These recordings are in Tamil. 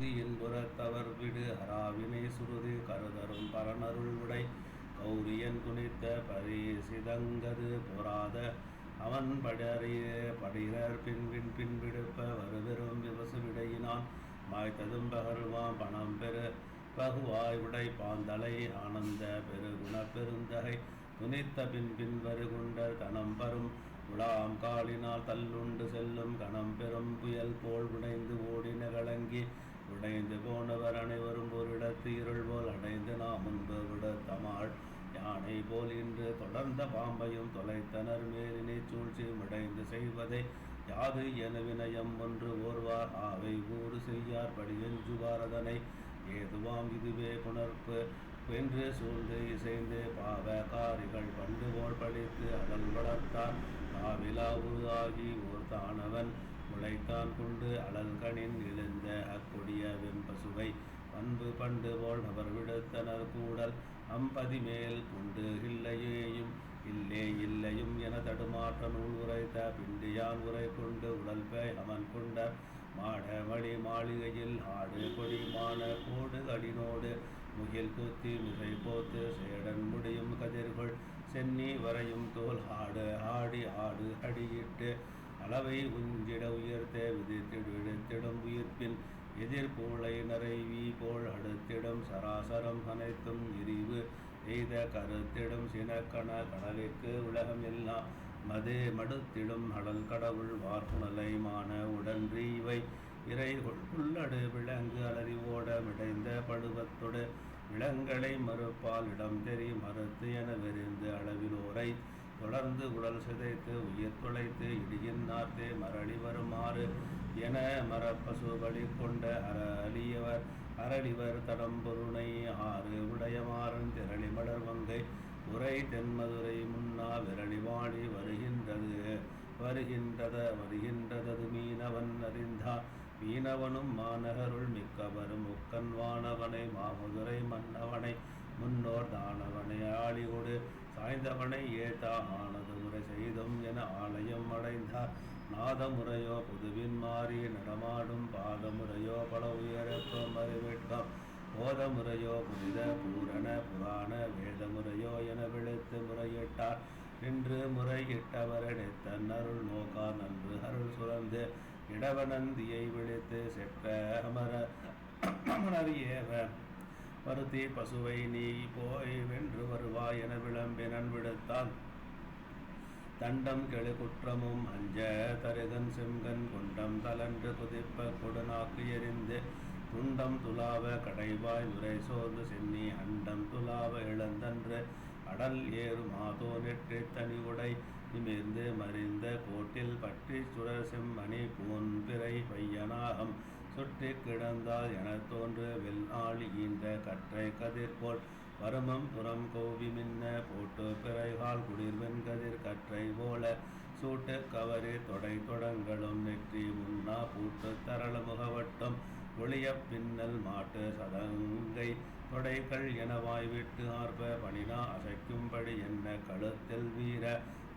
அஃது புறத்தவர் விடு. அராவினை சுருதி கருதரும் பரனருள் உடை. கௌரியன் துணித்த பரிசிதங்கது பொறாத அவன் படறிய படிரர் பின்பின் பின்பிடுப்ப வருவெறும் விவசமிடையினான் மாய்த்ததும் பகர்வாம் பணம் பெரு பகுவாய் உடை பாந்தலை ஆனந்த பெருகுண பெருந்தகை. துணித்த பின் பின் வருகுண்ட தனம் பரும். உலாம் காலினால் தள்ளுண்டு செல்லும் கணம் பெரும். புயல் போல் உடைந்து ஓடின கலங்கி உடைந்து போனவர் அனைவரும் ஒரு இடத்து இருள் போல் அடைந்து நாம் முன்பு தமாள் யானை போல் இன்று தொடர்ந்த பாம்பையும் தொலைத்தனர். மேலினை சூழ்ச்சி விடைந்து செய்வதை யாது என வினயம் ஒன்று ஓர்வார். ஆவை ஊறு செய்யார் படியெஞ்சுவாரதனை ஏதுவாம் இதுவே புணர்ப்பு. வென்று சூழ்ந்து இசைந்து பாவ காரிகள் பண்டு போல் படித்து அதன் வளர்த்தார் காவிலா உருவாகி ஓர் தானவன். முளைத்தான் கொண்டு அழல் எழுந்த அக்கொடிய வெம்பசுவை பண்பு பண்டு போல் அவர் விடுத்தனர் கூடல். அம்பதி மேல் கொண்டு இல்லையேயும் இல்லே இல்லையும் என தடுமாற்ற நூல் உரைத்த பிண்டியான் உரை கொண்டு உடல் பேய் அவன் கொண்ட மாட மணி மாளிகையில் ஆடு கொடி மான கோடு கடினோடு முகில் கூத்தி மிசை போத்து சேடன் முடியும் கதிர்கள். சென்னி வரையும் தோல் ஆடு ஆடி ஆடு அடியிட்டு அளவை உஞ்சிட உயர்த்த விதித்திடு விடுத்திடும் உயிர்ப்பின் எதிர்போலை நரைவி போல் அடுத்திடும் சராசரம் அனைத்தும் எரிவு எய்த கருத்திடும் சினக்கண கடலுக்கு உலகம் எல்லாம் மது மடுத்திடும் அடல் கடவுள் வார்ப்புணலைமான உடன்றி இவை இறைகுள் உள்ளடு விலங்கு அலறிவோட மிடைந்த படுவத்தொடு விலங்களை மறுப்பால் இடம் தெரி மறுத்து என வெறிந்து அளவிலோரை தொடர்ந்து உடல் சிதைத்து உயிர் துளைத்து இடியின் நார்த்தே மரளி வருமாறு என மரப்பசு வழி கொண்ட அரளியவர் அரளிவர் தடம்பொருணை ஆறு உடையமாறன் திரளி மலர் மங்கை உரை தென்மதுரை முன்னா விரளி வாழி வருகின்றது. வருகின்றத வருகின்றதது மீனவன் அறிந்தா மீனவனும் மாநகருள் மிக்கவரும் முக்கன் வானவனை மாமுதுரை மன்னவனை முன்னோர் தானவனை ஆளிகொடு சாய்ந்தவனை ஏதா முறை செய்தும் என ஆலயம் அடைந்தார். நாதமுறையோ புதுவின் மாறி நடமாடும் பாதமுறையோ பல உயரத்துவம் அறிவிட்டோம். போதமுறையோ புனித பூரண புராண வேதமுறையோ என விழுத்து முறையிட்டார். நின்று முறையிட்டவரடைத்த அருள் நோக்கா நன்று அருள் சுரந்து இடவனந்தியை விழித்து செற்ற அமர அமரறியேவ பருத்தி பசுவை நீ போய் வென்று வருவாய் என விளம்பினன் விடுத்தான் தண்டம் கெழு குற்றமும் அஞ்ச தருகன் செங்கன் குண்டம் தலன்று குதிப்ப கொடுநாக்கு எரிந்து. துண்டம் துலாவ கடைவாய் உரை சோர்ந்து சென்னி அண்டம் துலாவ இழந்தன்று அடல் ஏறு மாதோ நெற்றி தனி உடை நிமிர்ந்து மறிந்த கோட்டில் பற்றி சுடர் செம்மணி பூன் பிறை பையனாகம். சுற்றி கிடந்தால் என தோன்று வெள்ளாளி ஈன்ற கற்றை கதிர்போல் வருமம் புறம் கோவி மின்ன போட்டு பிறைகால் குளிர்வெண் கதிர் கற்றை போல. சூட்டு கவரி தொடை தொடங்களும் நெற்றி முன்னா பூட்டு தரள முகவட்டம். ஒளிய பின்னல் மாட்டு சதங்கை தொடைகள் என வாய்விட்டு ஆர்ப்ப பணினா அசைக்கும்படி என்ன கழுத்தில் வீர.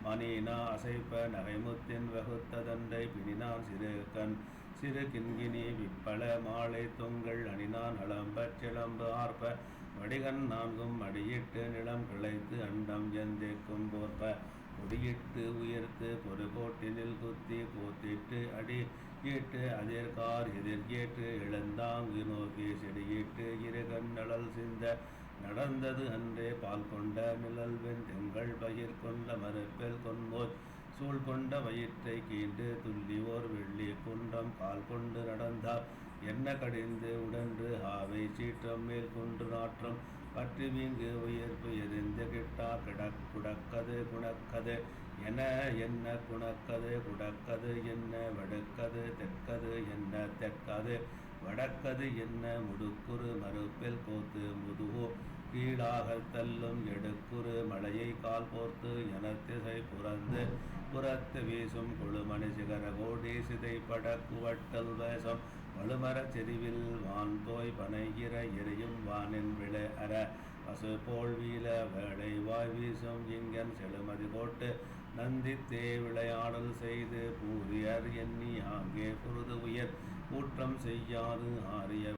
மணினா அசைப்ப நகைமுத்தின் வகுத்ததண்டை பிணினான் சிறு கண். சிறு கிண்கினி விப்பள மாலை தொங்கல் அணினான் அளம்ப சிலம்பு ஆர்ப்ப வடிகன் நான்கும் அடியிட்டு நிலம் கிளைத்து அண்டம் எந்தேக்கும் போர்ப்ப கொடியிட்டு உயர்த்து பொறுகோட்டினில் குத்தி கூத்திட்டு அடி ஈட்டு அதிர்கார் எதிர்கேட்டு இழந்தாங் நோக்கி செடியிட்டு இருகண் கண்ணழல் சிந்த. நடந்தது அன்றே பால் கொண்ட நிழல் வெண் திங்கள் பயிர் கொண்ட மறுப்பில் கொன்போய் சூழ் கொண்ட வயிற்றை கீண்டு துள்ளி ஓர் வெள்ளி குன்றம் கால் கொண்டு நடந்தார். என்ன கடிந்து உடன்று ஆவை சீற்றம் மேல் குன்று நாற்றம் பற்றி வீங்கு உயர்ப்பு எரிந்து கிட்டா கிடக் குடக்கது குணக்கது என என்ன குணக்கது? குடக்கது என்ன? வடுக்கது தெற்கது என்ன? தெற்கது வடக்கது என்ன? முடுக்குறு மறுப்பில் கோத்து முதுகு கீழாக தள்ளும் எடுக்குறு மழையை கால் போர்த்து என திசை புறந்து புறத்து வீசும் கொழுமணி சிகர கோடி சிதைப்பட குவட்டல் வேசம் வலுமரச் செறிவில் வான் தோய் பனைகிற எரியும் வானின் விழ அற. பசு போல் வீல வேடை வாய் வீசும் இங்கன் செழுமதி போட்டு நந்தித்தே விளையாடல் செய்து பூரியர் எண்ணி ஆங்கே புருது உயர். கூற்றம் செய்யாது ஆரிய